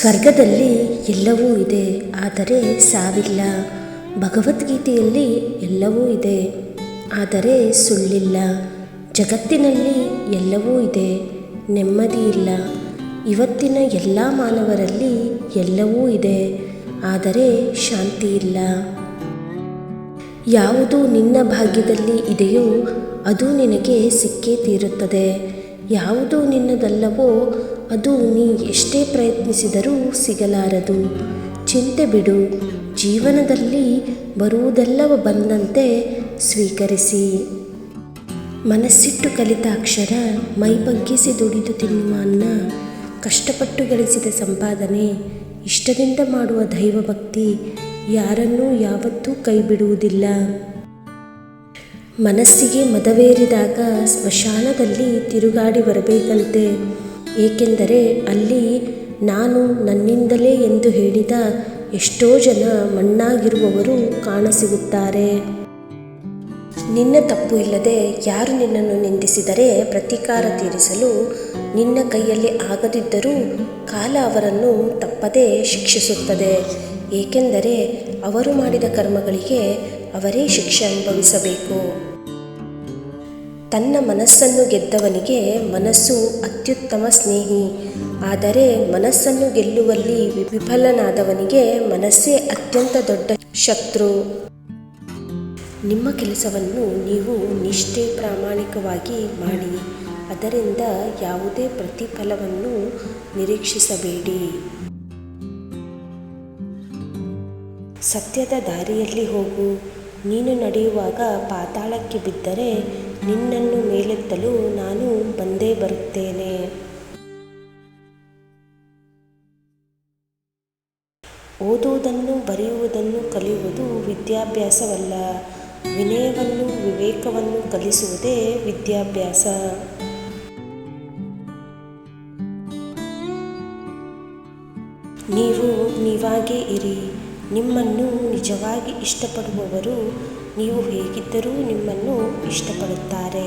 ಸ್ವರ್ಗದಲ್ಲಿ ಎಲ್ಲವೂ ಇದೆ, ಆದರೆ ಸಾವಿಲ್ಲ. ಭಗವದ್ಗೀತೆಯಲ್ಲಿ ಎಲ್ಲವೂ ಇದೆ, ಆದರೆ ಸುಳ್ಳಿಲ್ಲ. ಜಗತ್ತಿನಲ್ಲಿ ಎಲ್ಲವೂ ಇದೆ, ನೆಮ್ಮದಿ ಇಲ್ಲ. ಇವತ್ತಿನ ಎಲ್ಲ ಮಾನವರಲ್ಲಿ ಎಲ್ಲವೂ ಇದೆ, ಆದರೆ ಶಾಂತಿ ಇಲ್ಲ. ಯಾವುದು ನಿನ್ನ ಭಾಗ್ಯದಲ್ಲಿ ಇದೆಯೋ ಅದು ನಿನಗೆ ಸಿಕ್ಕೇ ತೀರುತ್ತದೆ. ಯಾವುದು ನಿನ್ನದಲ್ಲವೋ ಅದು ನೀ ಎಷ್ಟೇ ಪ್ರಯತ್ನಿಸಿದರೂ ಸಿಗಲಾರದು. ಚಿಂತೆ ಬಿಡು, ಜೀವನದಲ್ಲಿ ಬರುವುದೆಲ್ಲವ ಬಂದಂತೆ ಸ್ವೀಕರಿಸಿ. ಮನಸ್ಸಿಟ್ಟು ಕಲಿತ ಅಕ್ಷರ ಮೈ ಬಗ್ಗಿಸಿ ದುಡಿದು ತಿನ್ನುವ ಅನ್ನ, ಕಷ್ಟಪಟ್ಟು ಗಳಿಸಿದ ಸಂಪಾದನೆ, ಇಷ್ಟದಿಂದ ಮಾಡುವ ದೈವಭಕ್ತಿ ಯಾರನ್ನೂ ಯಾವತ್ತೂ ಕೈ ಬಿಡುವುದಿಲ್ಲ ಮನಸ್ಸಿಗೆ ಮದವೇರಿದಾಗ ಸ್ಮಶಾನದಲ್ಲಿ ತಿರುಗಾಡಿ ಬರಬೇಕಂತೆ. ಏಕೆಂದರೆ ಅಲ್ಲಿ ನಾನು ನನ್ನಿಂದಲೇ ಎಂದು ಹೇಳಿದ ಎಷ್ಟೋ ಜನ ಮಣ್ಣಾಗಿರುವವರು ಕಾಣಸಿಗುತ್ತಾರೆ. ನಿನ್ನ ತಪ್ಪು ಇಲ್ಲದೆ ಯಾರು ನಿನ್ನನ್ನು ನಿಂದಿಸಿದರೆ ಪ್ರತೀಕಾರ ತೀರಿಸಲು ನಿನ್ನ ಕೈಯಲ್ಲಿ ಆಗದಿದ್ದರೂ ಕಾಲ ಅವರನ್ನು ತಪ್ಪದೇ ಶಿಕ್ಷಿಸುತ್ತದೆ. ಏಕೆಂದರೆ ಅವರು ಮಾಡಿದ ಕರ್ಮಗಳಿಗೆ ಅವರೇ ಶಿಕ್ಷೆ ಅನುಭವಿಸಬೇಕು. ತನ್ನ ಮನಸ್ಸನ್ನು ಗೆದ್ದವನಿಗೆ ಮನಸ್ಸು ಅತ್ಯುತ್ತಮ ಸ್ನೇಹಿ. ಆದರೆ ಮನಸ್ಸನ್ನು ಗೆಲ್ಲುವಲ್ಲಿ ವಿಫಲನಾದವನಿಗೆ ಮನಸ್ಸೇ ಅತ್ಯಂತ ದೊಡ್ಡ ಶತ್ರು. ನಿಮ್ಮ ಕೆಲಸವನ್ನು ನೀವು ನಿಷ್ಠೆ ಪ್ರಾಮಾಣಿಕವಾಗಿ ಮಾಡಿ. ಅದರಿಂದ ಯಾವುದೇ ಪ್ರತಿಫಲವನ್ನು ನಿರೀಕ್ಷಿಸಬೇಡಿ. ಸತ್ಯದ ದಾರಿಯಲ್ಲಿ ಹೋಗು. ನೀನು ನಡೆಯುವಾಗ ಪಾತಾಳಕ್ಕೆ ಬಿದ್ದರೆ ನಿನ್ನನ್ನು ಮೇಲೆತ್ತಲು ನಾನು ಬಂದೇ ಬರುತ್ತೇನೆ. ಓದುವುದನ್ನು ಬರೆಯುವುದನ್ನು ಕಲಿಯುವುದು ವಿದ್ಯಾಭ್ಯಾಸವಲ್ಲ. ವಿನಯವನ್ನು, ವಿವೇಕವನ್ನು ಕಲಿಸುವುದೇ ವಿದ್ಯಾಭ್ಯಾಸ. ನೀವು ನೀವಾಗೇ ಇರಿ. ನಿಮ್ಮನ್ನು ನಿಜವಾಗಿ ಇಷ್ಟಪಡುವವರು ನೀವು ಹೇಗಿದ್ದರೂ ನಿಮ್ಮನ್ನು ಇಷ್ಟಪಡುತ್ತಾರೆ.